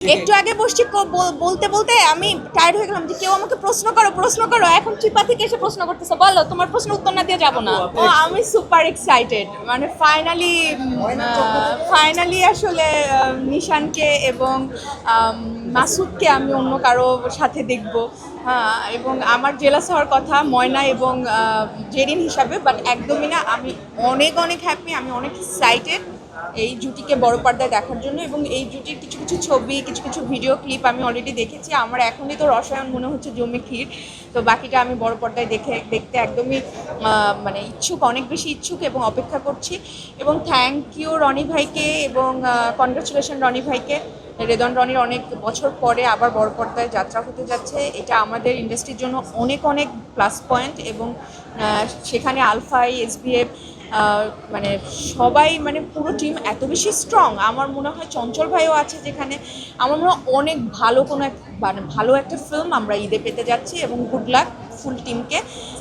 একটু আগে বসছি বল- বলতে বলতে আমি টায়ার্ড হয়ে গেলাম যে কেউ আমাকে প্রশ্ন করো প্রশ্ন করো। এখন চিপা থেকে এসে প্রশ্ন করতেছে বলো তোমার প্রশ্ন উত্তর না দিয়ে যাব না। ও আমি সুপার এক্সাইটেড মানে ফাইনালি ফাইনালি আসলে নিশানকে এবং মাসুদকে আমি অন্য কারও সাথে দেখব। হ্যাঁ এবং আমার জেলাস হওয়ার কথা ময়না এবং জেরিন হিসাবে বাট একদমই না। আমি অনেক অনেক হ্যাপি আমি অনেক এক্সাইটেড এই জুটিকে বড় পর্দায় দেখার জন্য এবং এই জুটির কিছু কিছু ছবি, কিছু কিছু ভিডিও ক্লিপ আমি অলরেডি দেখেছি। আমার এখনই তো রসায়ন মনে হচ্ছে জমে ক্ষীর। তো বাকিটা আমি বড় পর্দায় দেখে, দেখতে একদমই মানে ইচ্ছুক, অনেক বেশি ইচ্ছুক এবং অপেক্ষা করছি। এবং থ্যাংক ইউ রনি ভাইকে এবং কনগ্রাচুলেশন রনি ভাইকে। রেদন রনির অনেক বছর পরে আবার বড় পর্দায় যাত্রা হতে যাচ্ছে। এটা আমাদের ইন্ডাস্ট্রির জন্য অনেক অনেক প্লাস পয়েন্ট এবং সেখানে আলফাই এসবিএফ মানে সবাই মানে পুরো টিম এত বেশি স্ট্রং আমার মনে হয় চঞ্চল ভাইও আছে যেখানে। আমার মনে হয় অনেক ভালো কোনো এক মানে ভালো একটা ফিল্ম আমরা ঈদে পেতে যাচ্ছি এবং গুড লাক ফুল টিমকে।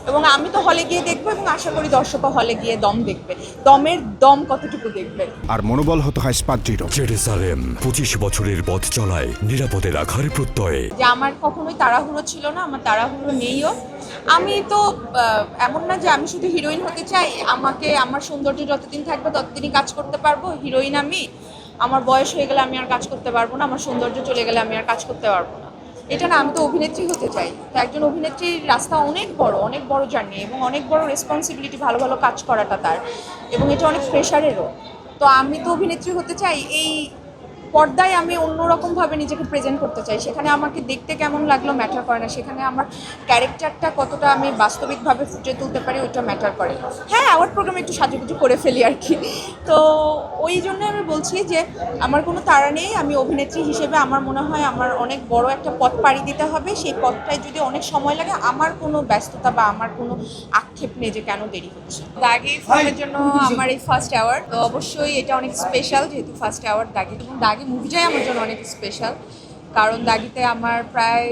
এবং আমি তো হলে গিয়ে দেখব এবং আশা করি দর্শকও হলে গিয়ে দম দেখবে। দমের দম কতটুকু দেখবে? আর মনোবল হতে হয় স্পাত দৃঢ় জেরুসালেম পঁচিশ বছরের পথ চলায় নিরাপদে রাখার প্রত্যয়ে। যে আমার কখনোই তাড়াহুড়ো ছিল না আমার তাড়াহুড়ো নেইও। আমি তো এমন না যে আমি শুধু হিরোইন হতে চাই আমাকে আমার সৌন্দর্য যতদিন থাকবে ততদিনই কাজ করতে পারব। হিরোইন আমি আমার বয়স হয়ে গেলে আমি আর কাজ করতে পারব না আমার সৌন্দর্য চলে গেলে আমি আর কাজ করতে পারব না। এটা না, আমি তো অভিনেত্রী হতে চাই। তো একজন অভিনেত্রীর রাস্তা অনেক বড় অনেক বড় জার্নি এবং অনেক বড় রেসপন্সিবিলিটি ভালো ভালো কাজ করাটা তার। এবং এটা অনেক প্রেশারেরও তো আমি তো অভিনেত্রী হতে চাই, এই পর্দায় আমি অন্যরকমভাবে নিজেকে প্রেজেন্ট করতে চাই। সেখানে আমাকে দেখতে কেমন লাগল ম্যাটার করে না। সেখানে আমার ক্যারেক্টারটা কতটা আমি বাস্তবিকভাবে ফুটে তুলতে পারি ওইটা ম্যাটার করে। হ্যাঁ অ্যাওয়ার্ড প্রোগ্রামে একটু সাজুগুজু করে ফেলি আর কি। তো ওই জন্য আমি বলছি যে আমার কোনো তাড়া নেই। আমি অভিনেত্রী হিসেবে আমার মনে হয় আমার অনেক বড় একটা পথ পাড়ি দিতে হবে। সেই পথটায় যদি অনেক সময় লাগে আমার কোনো ব্যস্ততা বা আমার কোনো আক্ষেপ নেই যে কেন দেরি হচ্ছে। দাগি ফিল্মের জন্য আমার এই ফার্স্ট অ্যাওয়ার্ড তো অবশ্যই এটা অনেক স্পেশাল যেহেতু ফার্স্ট অ্যাওয়ার্ড দাগি। এবং দাগি মুভিটাই আমার জন্য অনেক স্পেশাল কারণ দাগিতে আমার প্রায়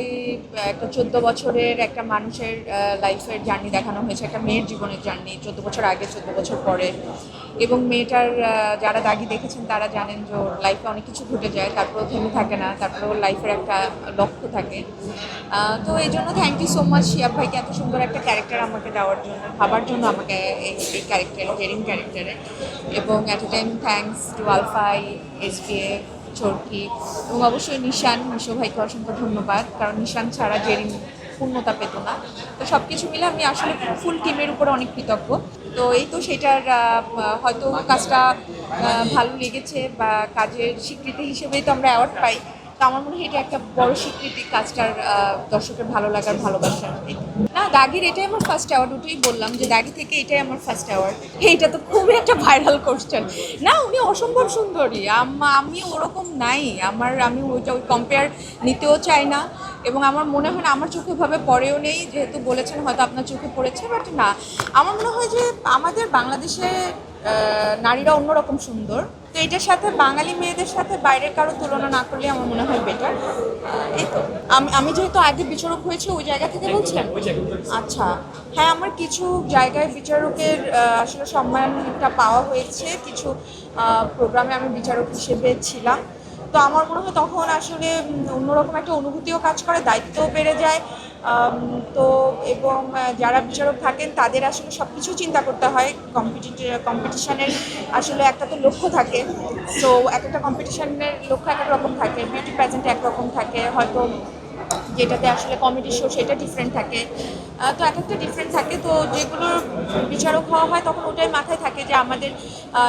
একটা চোদ্দ বছরের একটা মানুষের লাইফের জার্নি দেখানো হয়েছে, একটা মেয়ের জীবনের জার্নি চোদ্দ বছর আগে, চোদ্দ বছর পরে। এবং মেয়েটার যারা দাগি দেখেছেন, তারা জানেন যে ওর লাইফে অনেক কিছু ঘটে যায়, তারপরেও থেমে থাকে না তারপরে ওর লাইফের একটা লক্ষ্য থাকে। তো এই জন্য thank you so much Shiyab ভাইকে এত সুন্দর একটা ক্যারেক্টার আমাকে দেওয়ার জন্য, ভাবার জন্য আমাকে এই ক্যারেক্টারে জেরিং ক্যারেক্টারে এবং at a time thanks to আলফাই এসবিএফ চরকি এবং অবশ্যই নিশান মিশো ভাইকে অসংখ্য ধন্যবাদ, কারণ নিশান ছাড়া জেরিন পূর্ণতা পেত না। তো সব কিছু মিলে আমি আসলে ফুল টিমের উপরে অনেক কৃতজ্ঞ। তো এই তো সেটার হয়তো কাজটা ভালো লেগেছে বা কাজের স্বীকৃতি হিসেবেই তো আমরা অ্যাওয়ার্ড পাই। তো আমার মনে হয় এটা একটা বড় স্বীকৃতি কাজটার দর্শকের ভালো লাগার ভালোবাসার না, দাগির এটাই আমার ফার্স্ট অ্যাওয়ার্ড ওটাই বললাম যে দাগি থেকে এটাই আমার ফার্স্ট অ্যাওয়ার্ড এইটা তো খুবই একটা ভাইরাল কোশ্চেন না, উনি অসম্ভব সুন্দরী। আম- ওরকম নাই। আমার, আমি ওইটা ওই কম্পেয়ার নিতেও চাই না। এবং আমার মনে হয় না, আমার চোখে ভাবে পড়েও নেই। যেহেতু বলেছেন, হয়তো আপনার চোখে পড়েছে বাট না। আমার মনে হয় যে আমাদের বাংলাদেশে নারীরা অন্যরকম সুন্দর। তো এটার সাথে বাঙালি মেয়েদের সাথে বাইরের কারও তুলনা না করলে আমার মনে হয় বেটার এই তো আমি আমি যেহেতু আগে বিচারক হয়েছি ওই জায়গা থেকে বলছেন আচ্ছা হ্যাঁ আমার কিছু জায়গায় বিচারকের আসলে সম্মানটা পাওয়া হয়েছে। কিছু প্রোগ্রামে আমি বিচারক হিসেবে ছিলাম। তো আমার মনে হয় তখন আসলে অন্যরকম একটা অনুভূতিও কাজ করে দায়িত্বও বেড়ে যায়। তো এবং যারা বিচারক থাকেন, তাদের আসলে সব কিছু চিন্তা করতে হয়। কম্পিটিটিভ কম্পিটিশানের আসলে একটা তো লক্ষ্য থাকে। তো এক একটা কম্পিটিশানের লক্ষ্য এক এক রকম থাকে। বিউটি প্যাজেন্ট একরকম থাকে। হয়তো যেটাতে আসলে কমেডি শো সেটা ডিফারেন্ট থাকে। তো এক একটা ডিফারেন্ট থাকে। তো যেগুলোর বিচারক হওয়া হয় তখন ওটাই মাথায় থাকে যে আমাদের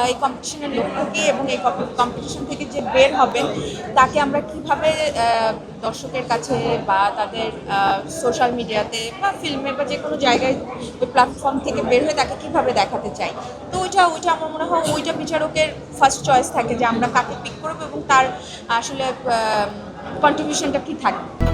এই কম্পিটিশনের লক্ষ্য কী এবং এই কম্পিটিশন থেকে যে বের হবে তাকে আমরা কীভাবে দর্শকের কাছে বা তাদের সোশ্যাল মিডিয়াতে বা ফিল্মে বা যে কোনো জায়গায় ওই প্ল্যাটফর্ম থেকে বের হয়ে তাকে কীভাবে দেখাতে চাই? তো ওইটা ওইটা আমার মনে হয় ওইটা বিচারকের ফার্স্ট চয়েস থাকে যে আমরা কাকে পিক করব এবং তার আসলে কন্ট্রিবিউশনটা কী থাকবে।